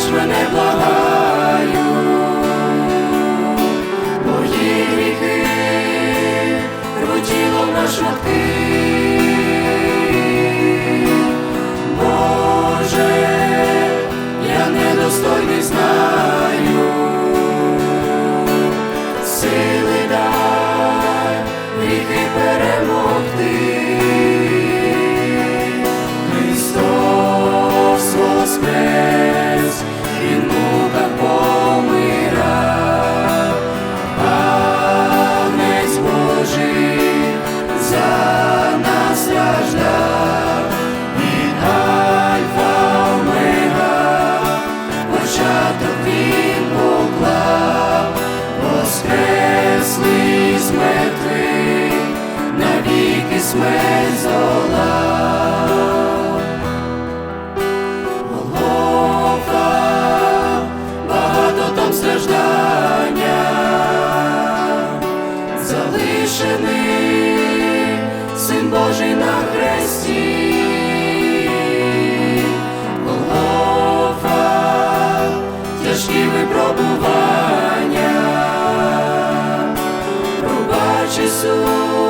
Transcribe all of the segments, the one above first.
Залиш мене благаю, мої гріхи, роділо на шматки. тишини, син Божий на хресті, Голгофа, тяжкі випробування, пробач Ісус.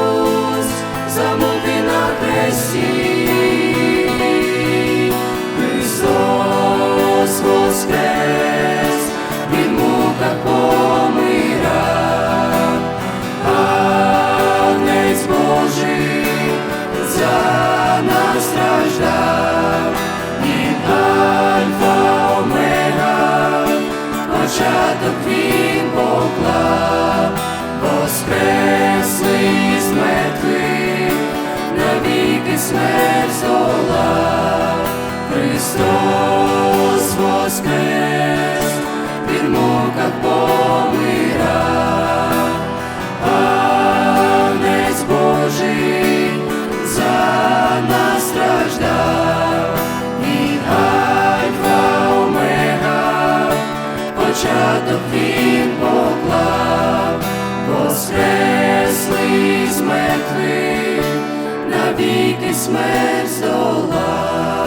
воскрес, він муках помирав, Божий за нас страждав, і альфа омега, початок він поклав, воскресли з навіки смерть здолав.